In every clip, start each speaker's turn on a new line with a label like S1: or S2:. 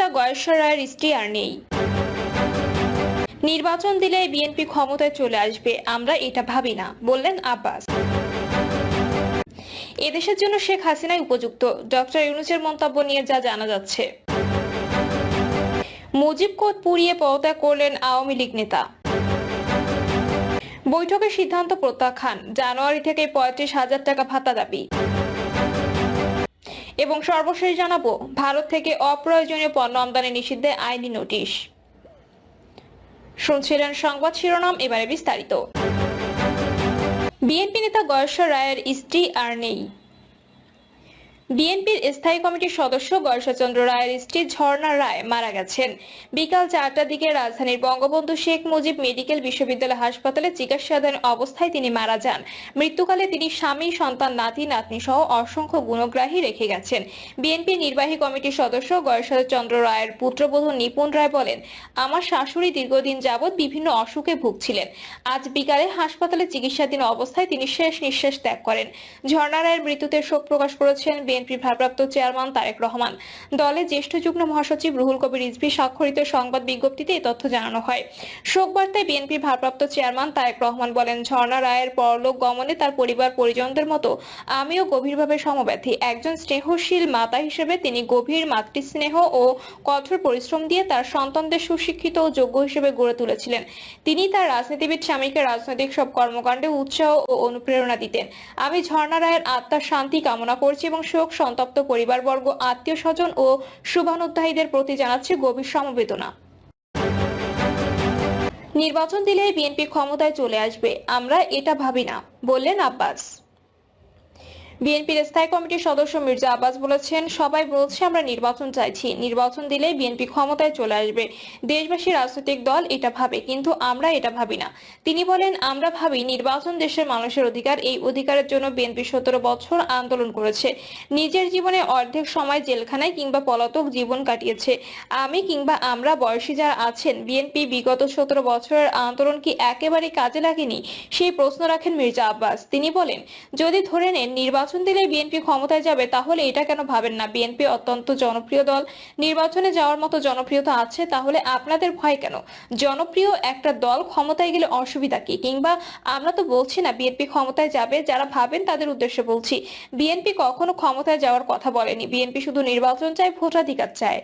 S1: নেতা গয়েশ্বর রায়ের স্ত্রী আর নেই। নির্বাচন দিলে বিএনপি ক্ষমতায় চলে আসবে, আমরা এটা ভাবি না, বললেন আব্বাস। এদেশের জন্য শেখ হাসিনাই উপযুক্ত, ডক্টর ইউনুসের মন্তব্য নিয়ে যা জানা যাচ্ছে। মুজিব কোদ পুড়িয়ে পদত্যাগ করলেন আওয়ামী লীগ নেতা। বৈঠকের সিদ্ধান্ত প্রত্যাখ্যান, জানুয়ারি থেকে পঁয়ত্রিশ হাজার টাকা ভাতা দাবি। এবং সর্বশেষ জানাব, ভারত থেকে অপ্রয়োজনীয় পণ্য আমদানি নিষিদ্ধে আইনি নোটিশ। শুনছিলেন সংবাদ শিরোনাম, এবারে বিস্তারিত। বিএনপি নেতা গয়েশ্বর রায়ের স্ত্রী আর নেই। বিএনপির স্থায়ী কমিটির সদস্য গয়েশ্বরচন্দ্র রায়ের স্ত্রী ঝর্ণা রায় মারা গেছেন। বিকাল চারটার দিকে রাজধানীর বঙ্গবন্ধু শেখ মুজিব মেডিকেল বিশ্ববিদ্যালয় হাসপাতালে চিকিৎসাধীন অবস্থায় তিনি মারা যান। মৃত্যুকালে তিনি স্বামী, সন্তান, নাতি, নাতনি সহ অসংখ্য গুণগ্রাহী রেখে গেছেন। বিএনপি নির্বাহী কমিটির সদস্য গয়েশ্বরচন্দ্র রায়ের পুত্রবধূ নিপুণ রায় বলেন, আমার শাশুড়ি দীর্ঘদিন যাবৎ বিভিন্ন অসুখে ভুগছিলেন। আজ বিকালে হাসপাতালে চিকিৎসাধীন অবস্থায় তিনি শেষ নিঃশ্বাস ত্যাগ করেন। ঝর্ণা রায়ের মৃত্যুতে শোক প্রকাশ করেছেন বিএনপির ভারপ্রাপ্ত চেয়ারম্যান তারেক রহমান। দলের জ্যেষ্ঠ যুগ্ম মহাসচিব রুহুল কবির রিজভি স্বাক্ষরিত সংবাদ বিজ্ঞপ্তিতে এই তথ্য জানানো হয়। শোক বার্তায় বিএনপির ভারপ্রাপ্ত চেয়ারম্যান তারেক রহমান বলেন, ঝর্ণা রায়ের পরলোক গমনে তার পরিবার পরিজনদের মতো আমিও গভীরভাবে সমব্যথী। একজন স্নেহশীল মাতা হিসেবে তিনি গভীর মাতৃস্নেহ ও কঠোর পরিশ্রম দিয়ে তার সন্তানদের সুশিক্ষিত ও যোগ্য হিসেবে গড়ে তুলেছিলেন। তিনি তার রাজনীতিবিদ স্বামীকে রাজনৈতিক সব কর্মকাণ্ডে উৎসাহ ও অনুপ্রেরণা দিতেন। আমি ঝর্ণা রায়ের আত্মার শান্তি কামনা করছি এবং শোক সন্তপ্ত পরিবারবর্গ, আত্মীয় স্বজন ও শুভানুধ্যায়ীদের প্রতি জানাচ্ছে গভীর সমবেদনা। নির্বাচন দিলে বিএনপি ক্ষমতায় চলে আসবে, আমরা এটা ভাবি না, বললেন আব্বাস। বিএনপির স্থায়ী কমিটির সদস্য মির্জা আব্বাস বলেছেন, সবাই বলছে আমরা নির্বাচন চাইছি। নির্বাচন দিলে বিএনপি ক্ষমতায় চলে আসবে। দেশবাসী রাজনৈতিক দল এটা ভাবে, কিন্তু আমরা এটা ভাবি না। তিনি বলেন, আমরা ভাবি নির্বাচন দেশের মানুষের অধিকার, এই অধিকারের জন্য বিএনপি সতেরো বছর আন্দোলন করেছে। নিজের জীবনে অর্ধেক সময় জেলখানায় কিংবা পলাতক জীবন কাটিয়েছে। আমি কিংবা আমরা বয়সী যারা আছেন, বিএনপি বিগত সতেরো বছরের আন্দোলন কি একেবারে কাজে লাগেনি? সেই প্রশ্ন রাখেন মির্জা আব্বাস। তিনি বলেন, যদি ধরে নেন নির্বাচন দিলে বিএনপি ক্ষমতায় যাবে, তাহলে এটা কেন ভাবেন না? বিএনপি অত্যন্ত জনপ্রিয় দল। নির্বাচনে যাওয়ার মতো জনপ্রিয়তা আছে, তাহলে আপনাদের ভয় কেন? জনপ্রিয় একটা দল ক্ষমতায় গেলে অসুবিধা কি? কিংবা আমরা তো বলছি না বিএনপি ক্ষমতায় যাবে, যারা ভাবেন তাদের উদ্দেশ্যে বলছি। বিএনপি কখনো ক্ষমতায় যাওয়ার কথা বলেনি। বিএনপি শুধু নির্বাচন চায়, ভোটাধিকার চায়।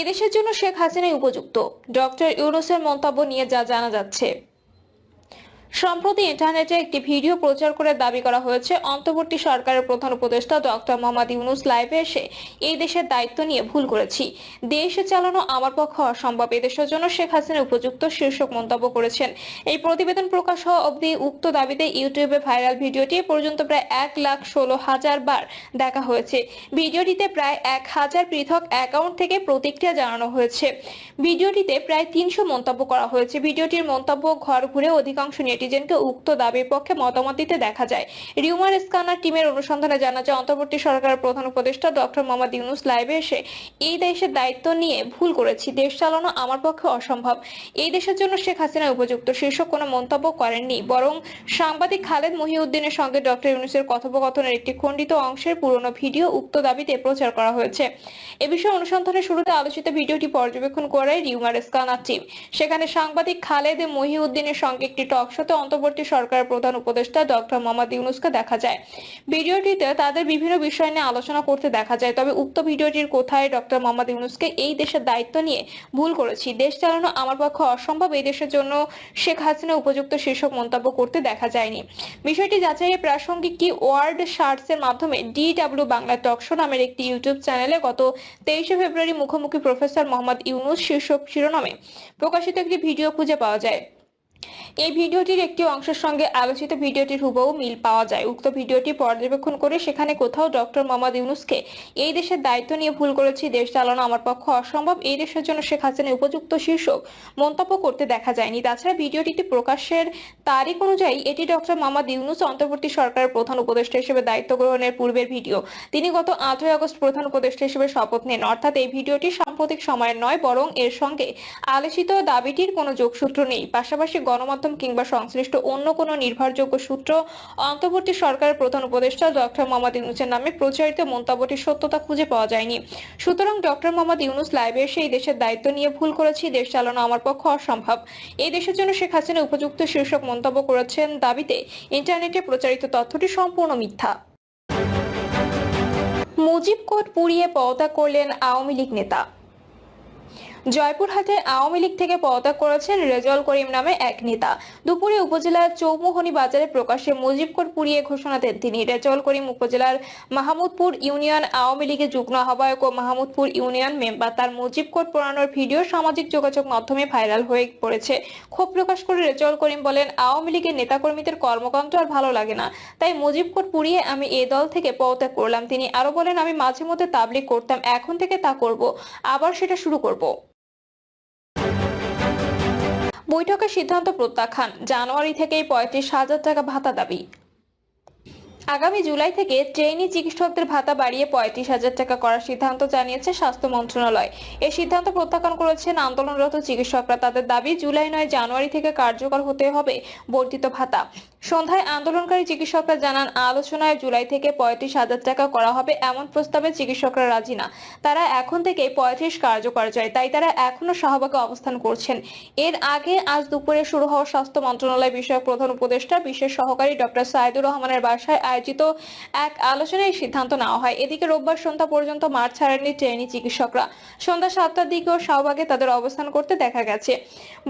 S1: এদেশের জন্য শেখ হাসিনাই উপযুক্ত। ডক্টর ইউনুসের মন্তব্য নিয়ে যা জানা যাচ্ছে। সম্প্রতি ইন্টারনেটে একটি ভিডিও প্রচার করে দাবি করা হয়েছে, অন্তর্বর্তী সরকারের প্রধান উপদেষ্টা ডক্টর মোহাম্মদ ইউনুস লাইভে এসে এই দেশের দায়িত্ব নিয়ে ভুল করেছি। দেশে চালানো আমার পক্ষে অসম্ভব। এদেশের জন্য শেখ হাসিনা উপযুক্ত শীর্ষক মন্তব্য করেছেন। এই প্রতিবেদন প্রকাশ হওয়া অবধি উক্ত দাবিতে ইউটিউবে ভাইরাল ভিডিওটি পর্যন্ত প্রায় এক লাখ ষোলো হাজার বার দেখা হয়েছে। ভিডিওটিতে প্রায় এক হাজার পৃথক অ্যাকাউন্ট থেকে প্রতিক্রিয়া জানানো হয়েছে। ভিডিওটিতে প্রায় তিনশো মন্তব্য করা হয়েছে। ভিডিওটির মন্তব্য ঘর ঘুরে অধিকাংশ নেটিজেনকে উক্ত দাবির পক্ষে মতামত দিতে দেখা যায়। রিউমার স্ক্যানার টিমের অনুসন্ধানে জানা যায়, অন্তর্বর্তী সরকারের প্রধান উপদেষ্টা ডক্টর মোহাম্মদ ইউনুস লাইভে এসে এই দেশের দায়িত্ব নিয়ে ভুল করেছি, দেশ চালানো আমার পক্ষে অসম্ভব। এই দেশের জন্য শেখ হাসিনা উপযুক্ত, শীর্ষক কোনো মন্তব্য করেননি। বরং সাংবাদিক খালেদ মহিউদ্দিনের সঙ্গে ডক্টর ইউনুসের কথোপকথনের একটি খণ্ডিত অংশের পুরনো ভিডিও উক্ত দাবিতে প্রচার করা হয়েছে। এ বিষয়ে অনুসন্ধানের শুরুতে আলোচিত ভিডিওটি পর্যবেক্ষণ করে রিউমার স্ক্যানার টিম। সেখানে সাংবাদিক খালেদ মহিউদ্দিনের সঙ্গে একটি টক শোতে অন্তর্বর্তী সরকারের প্রধান উপদেষ্টা ডক্টর মোহাম্মদ ইউনুসকে দেখা যায়। ভিডিওটিতে তাদের বিভিন্ন বিষয় নিয়ে আলোচনা করতে দেখা যায়। তবে উক্ত ভিডিওটির কোথায় ডক্টর মোহাম্মদ ইউনুসকে এই দেশের দায়িত্ব নিয়ে ভুল করেছি? দেশ চালানো আমার পক্ষে অসম্ভব। এই দেশের জন্য শেখ হাসিনা উপযুক্ত শীর্ষক মন্তব্য করতে দেখা যায়নি। বিষয়টি যাচাইয়ে প্রাসঙ্গিক কি ওয়ার্ড শার্টসের মাধ্যমে ডিডব্লিউ বাংলা টকশো নামের একটি ইউটিউব চ্যানেলে গত তেইশে ফেব্রুয়ারি মুখোমুখি প্রফেসর মোহাম্মদ ইউনুস শীর্ষক শিরোনামে প্রকাশিত একটি ভিডিও খুঁজে পাওয়া যায়। এই ভিডিওটির একটি অংশের সঙ্গে আলোচিত ভিডিওটির হুবহু মিল পাওয়া যায়। উক্ত ভিডিওটি পর্যবেক্ষণ করে সেখানে কোথাও ডক্টর মোহাম্মদ ইউনুসকে এই দেশের দায়িত্ব নিয়ে ভুল করেছি, দেশ চালানো আমার পক্ষে অসম্ভব, এই দেশের জন্য শেখ হাসিনা উপযুক্ত শীর্ষক মন্তব্য করতে দেখা যায়নি। তাছাড়া ভিডিওটিতে প্রকাশের তারিখ অনুযায়ী এটি ডক্টর মোহাম্মদ ইউনুস অন্তর্বর্তী সরকারের প্রধান উপদেষ্টা হিসেবে দায়িত্ব গ্রহণের পূর্বের ভিডিও। তিনি গত আটই আগস্ট প্রধান উপদেষ্টা হিসেবে শপথ নেন। অর্থাৎ এই ভিডিওটি সাম্প্রতিক সময়ের নয়, বরং এর সঙ্গে আলোচিত দাবিটির কোনো যোগসূত্র নেই। পাশাপাশি গণ গণমাধ্যম কিংবা সংশ্লিষ্ট অন্য কোনো নির্ভরযোগ্য সূত্র, অন্তর্বর্তী সরকারের প্রধান উপদেষ্টা ডক্টর মোহাম্মদ ইউনুসের নামে প্রচারিত মন্তব্যটির সত্যতা খুঁজে পাওয়া যায়নি। সুতরাং ডক্টর মোহাম্মদ ইউনুস লাইভে এসে এই দেশের দায়িত্ব নিয়ে ভুল করেছি, দেশ চালানো আমার পক্ষে অসম্ভব। এই দেশের জন্য শেখ হাসিনা উপযুক্ত শীর্ষক মন্তব্য করেছেন দাবিতে ইন্টারনেটে প্রচারিত তথ্যটি সম্পূর্ণ মিথ্যা। মুজিব কোট পুড়িয়ে পদত্যাগ করলেন আওয়ামী লীগ নেতা। জয়পুরহাটে আওয়ামী লীগ থেকে পদত্যাগ করেছেন রেজল করিম নামে এক নেতা। দুপুরে উপজেলার চৌমুহনী বাজারে প্রকাশ্যে মুজিব কোট পুড়িয়ে ঘোষণা দেন তিনি। রেজল করিম উপজেলার মাহমুদপুর ইউনিয়ন আওয়ামী লীগের যুগ্ম আহ্বায়ক ও মাহমুদপুর ইউনিয়ন মেম্বার। তার মুজিব কোট পোড়ানোর ভিডিও সামাজিক যোগাযোগ মাধ্যমে ভাইরাল হয়ে পড়েছে। ক্ষোভ প্রকাশ করে রেজল করিম বলেন, আওয়ামী লীগের নেতাকর্মীদের কর্মকাণ্ড আর ভালো লাগে না। তাই মুজিব কোট পুড়িয়ে আমি এ দল থেকে পদত্যাগ করলাম। তিনি আরও বলেন, আমি মাঝে মধ্যে তাবলিগ করতাম, এখন থেকে তা করব। আবার সেটা শুরু করব। বৈঠকের সিদ্ধান্ত প্রত্যাখ্যান। জানুয়ারি থেকেই পঁয়ত্রিশ হাজার টাকা ভাতা দাবি। আগামী জুলাই থেকে ট্রেনি চিকিৎসকদের ভাতা বাড়িয়ে পঁয়ত্রিশ হাজার টাকা করার সিদ্ধান্ত জানিয়েছে স্বাস্থ্য মন্ত্রণালয়। এ সিদ্ধান্ত প্রত্যাখ্যান করেছেন আন্দোলনরত চিকিৎসকরা। তাদের দাবি, জুলাই নয়, জানুয়ারি থেকে কার্যকর হতে হবে বর্ধিত ভাতা। সন্ধ্যায় আন্দোলনকারী চিকিৎসকরা জানান, আলোচনায় জুলাই থেকে পঁয়ত্রিশ হাজার টাকা করা হবে এমন প্রস্তাবে চিকিৎসকরা রাজি না। তারা এখন থেকে পঁয়ত্রিশ কার্যকর চায়, তাই তারা এখনও শাহবাগে অবস্থান করছেন। এর আগে আজ দুপুরে শুরু হওয়া স্বাস্থ্য মন্ত্রণালয় বিষয়ক প্রধান উপদেষ্টা, বিশেষ সহকারী ডক্টর সাইদুর রহমানের বাসায় আয়োজিত এক আলোচনায় সিদ্ধান্ত নেওয়া হয়। এদিকে রোববার সন্ধ্যা পর্যন্ত মাঠ ছাড়েননি ট্রেনি চিকিৎসকরা। সন্ধ্যা সাতটার দিকেও শাহবাগে তাদের অবস্থান করতে দেখা গেছে।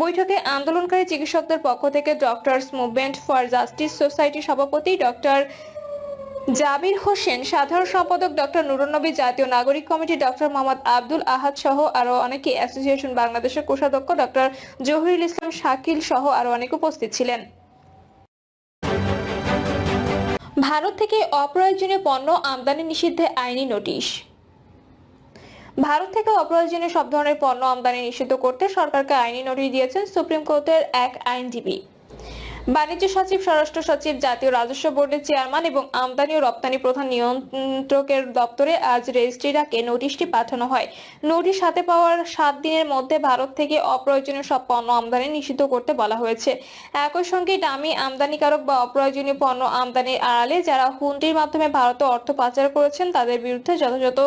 S1: বৈঠকে আন্দোলনকারী চিকিৎসকদের পক্ষ থেকে doctors movement for justice society সভাপতি ডক্টর জাবির হোসেন, সাধারণ সম্পাদক doctor Nurunnabi Jatiya Nagorik committee doctor Mohammad Abdul Ahad সহ আরও অনেকে অ্যাসোসিয়েশন বাংলাদেশের কোষাধ্যক্ষ ডক্টর জহিরুল ইসলাম শাকিল সহ আরও অনেকে উপস্থিত ছিলেন। ভারত থেকে অপ্রয়োজনীয় পণ্য আমদানি নিষিদ্ধে আইনি নোটিশ। ভারত থেকে অপ্রয়োজনীয় সব ধরনের পণ্য আমদানি নিষিদ্ধ করতে সরকারকে আইনি নোটিশ দিয়েছেন সুপ্রিম কোর্টের এক আইনজীবী। বাণিজ্য সচিব, স্বরাষ্ট্র সচিব, জাতীয় রাজস্ব বোর্ডের চেয়ারম্যান এবং আমদানি ও রপ্তানি প্রধান নিয়ন্ত্রকের দপ্তরে আজ রেজিস্ট্রিরাকে নোটিশটি পাঠানো হয়। নোটিশ হাতে পাওয়ার সাত দিনের মধ্যে ভারত থেকে অপ্রয়োজনীয় সব পণ্য আমদানি নিষিদ্ধ করতে বলা হয়েছে। একই সঙ্গে দামি আমদানিকারক বা অপ্রয়োজনীয় পণ্য আমদানির আড়ালে যারা হুন্ডির মাধ্যমে ভারতে অর্থ পাচার করেছেন, তাদের বিরুদ্ধে যথাযথ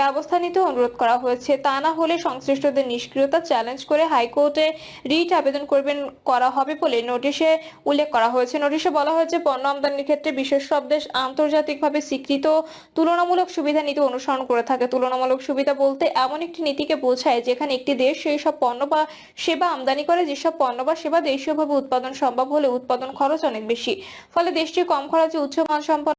S1: ব্যবস্থা নিতে অনুরোধ করা হয়েছে। তা না হলে সংশ্লিষ্টদের নিষ্ক্রিয়তা চ্যালেঞ্জ করে হাইকোর্টে রিট আবেদন করবেন করা হবে বলে নোটিশে উল্লেখ করা হয়েছে। নোটিশে বলা হয়েছে, পণ্য আমদানির ক্ষেত্রে বিশেষ সব দেশ আন্তর্জাতিকভাবে স্বীকৃত তুলনামূলক সুবিধা নীতি অনুসরণ করে থাকে। তুলনামূলক সুবিধা বলতে এমন একটি নীতিকে বোঝায় যেখানে একটি দেশ সেই সব পণ্য বা সেবা আমদানি করে, যেসব পণ্য বা সেবা দেশীয়ভাবে উৎপাদন সম্ভব হলে উৎপাদন খরচ অনেক বেশি। ফলে দেশটি কম খরচে উচ্চ মানসম্পন্ন